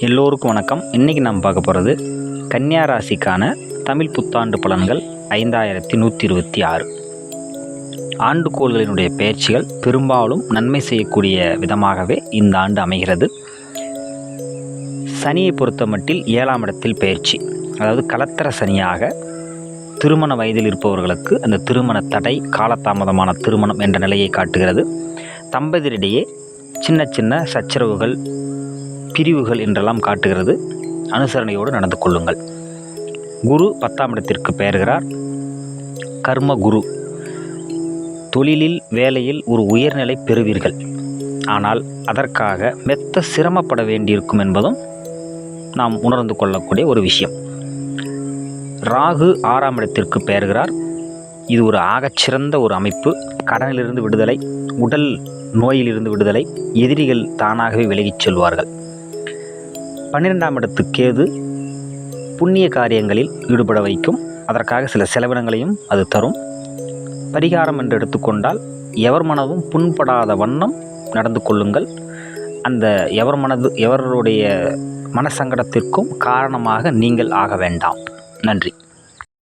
எல்லோருக்கும் வணக்கம். இன்றைக்கி நாம் பார்க்க போகிறது கன்னியா ராசிக்கான தமிழ் புத்தாண்டு பலன்கள் ஐந்தாயிரத்தி நூற்றி இருபத்தி ஆறு. ஆண்டுகோள்களினுடைய பயிற்சிகள் பெரும்பாலும் நன்மை செய்யக்கூடிய விதமாகவே இந்த ஆண்டு அமைகிறது. சனியை பொறுத்த மட்டில் ஏழாம் இடத்தில் பயிற்சி. அதாவது கலத்தர சனியாக திருமண வயதில் இருப்பவர்களுக்கு அந்த திருமண தடை காலதாமதமான திருமணம் என்ற நிலையை காட்டுகிறது. தம்பதியரிடையே சின்ன சின்ன சச்சரவுகள் பிரிவுகள் என்றெல்லாம் காட்டுகிறது. அனுசரணையோடு நடந்து கொள்ளுங்கள். குரு பத்தாம் இடத்திற்கு பெயர்கிறார். கர்ம குரு. தொழிலில் வேலையில் ஒரு உயர்நிலை பெறுவீர்கள். ஆனால் அதற்காக மெத்த சிரமப்பட வேண்டியிருக்கும் என்பதும் நாம் உணர்ந்து கொள்ளக்கூடிய ஒரு விஷயம். ராகு ஆறாம் இடத்திற்கு பெயர்கிறார். இது ஒரு ஆகச்சிறந்த ஒரு அமைப்பு. கடனிலிருந்து விடுதலை உடல் நோயிலிருந்து விடுதலை எதிரிகள் தானாகவே விலகிச் செல்வார்கள். பன்னிரெண்டாம் இடத்து கேது புண்ணிய காரியங்களில் ஈடுபட வைக்கும். அதற்காக சில செலவினங்களையும் அது தரும். பரிகாரம் என்று எடுத்துக்கொண்டால் எவர் மனதும் புண்படாத வண்ணம் நடந்து கொள்ளுங்கள். அந்த எவர் மனது எவருடைய மனசங்கடத்திற்கும் காரணமாக நீங்கள் ஆக வேண்டாம். நன்றி.